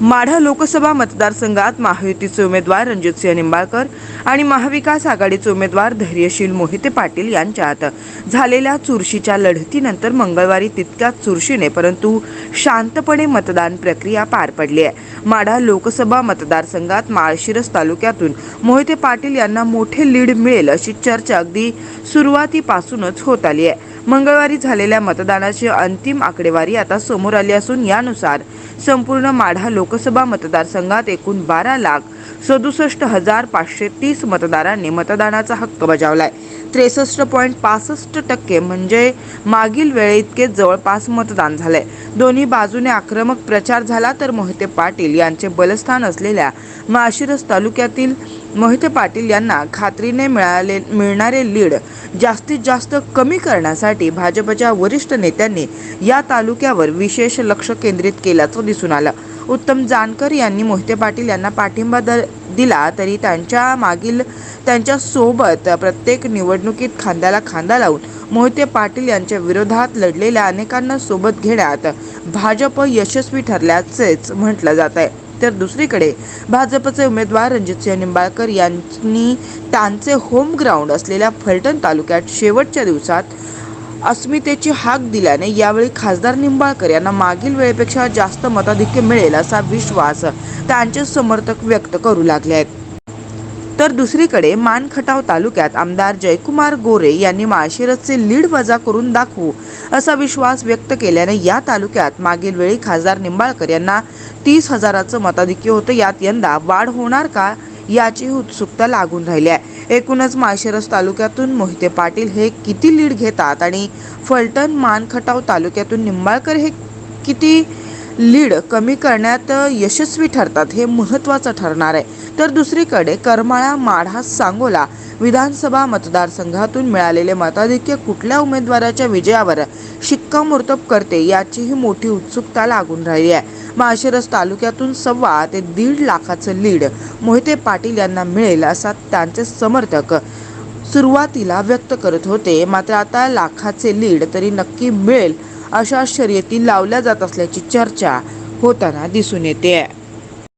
माढा लोकसभा मतदारसंघात महायुतीचे उमेदवार रणजितसिंह निंबाळकर आणि महाविकास आघाडीचे उमेदवार धैर्यशील मोहिते पाटील यांच्यात. झालेल्या चुरशीच्या लढतीनंतर मंगळवारी तितक्याच चुरशीने परंतु शांतपणे मतदान प्रक्रिया पार पडली आहे. माढा लोकसभा मतदारसंघात माळशिरस तालुक्यातून मोहिते पाटील यांना मोठे लीड मिळेल अशी चर्चा अगदी सुरुवातीपासूनच होत आली आहे. मंगळवारी झालेल्या मतदानाची अंतिम आकडेवारी आता समोर आली असून यानुसार संपूर्ण माढा लोकसभा मतदारसंघात एकूण बारा लाख सदुसष्ट हजार पाचशे तीस मतदारांनी मतदानाचा हक्क बजावलाय. त्रेसष्ट पॉईंट पासष्ट टक्के म्हणजे मागील वेळेइतके जवळपास मतदान झालंय. दोन्ही बाजूने आक्रमक प्रचार झाला तर मोहिते पाटील यांचे बलस्थान असलेल्या माशिरस तालुक्यातील मोहिते पाटील यांना खात्रीने मिळाले मिळणारे लीड जास्तीत जास्त कमी करण्यासाठी भाजपच्या वरिष्ठ नेत्यांनी या तालुक्यावर विशेष लक्ष केंद्रित केल्याचं दिसून आलं. उत्तम जानकर यांनी मोहिते पाटील यांना पाठिंबा द दिला तरी त्यांच्या मागील त्यांच्यासोबत प्रत्येक निवडणुकीत खांद्याला खांदा लावून मोहिते पाटील यांच्या विरोधात लढलेल्या अनेकांना सोबत घेण्यात भाजप यशस्वी ठरल्याचेच म्हटलं जात आहे तर दुसरीकडे भाजपचे उमेदवार रणजितसिंह निंबाळकर यांनी त्यांचे होम ग्राउंड असलेल्या फलटण तालुक्यात शेवटच्या दिवसात अस्मितेची हाक दिल्याने यावेळी खासदार निंबाळकर यांना मागील वेळेपेक्षा जास्त मताधिक्य मिळेल असा विश्वास त्यांचे समर्थक व्यक्त करू लागले आहेत. तर दुसरीकडे मानखटाव तालुक्यात आमदार जयकुमार गोरे यांनी माळशिरसचे लीड वजा करून दाखवू असा विश्वास व्यक्त केल्याने या तालुक्यात मागील वेळी खासदार निंबाळकर यांना तीस हजाराचं मताधिक्य होतं. यात यंदा वाढ होणार का याची उत्सुकता लागून राहिली आहे. एकूणच माळशिरस तालुक्यातून मोहिते पाटील हे किती लीड घेतात आणि फलटण मानखटाव तालुक्यातून निंबाळकर हे किती लीड कमी करण्यात यशस्वी ठरतात हे महत्त्वाचं ठरणार आहे. तर दुसरीकडे करमाळा माढा सांगोला विधानसभा मतदारसंघातून मिळालेले मताधिक्य कुठल्या उमेदवाराच्या विजयावर शिक्कामोर्तब करते याचीही मोठी उत्सुकता लागून राहिली आहे. माळशिरस तालुक्यातून सव्वा ते दीड लाखाचं लीड मोहिते पाटील यांना मिळेल असा त्यांचे समर्थक सुरुवातीला व्यक्त करत होते. मात्र आता लाखाचे लीड तरी नक्की मिळेल अशा शर्यती लावल्या जात असल्याची चर्चा होताना दिसून येते.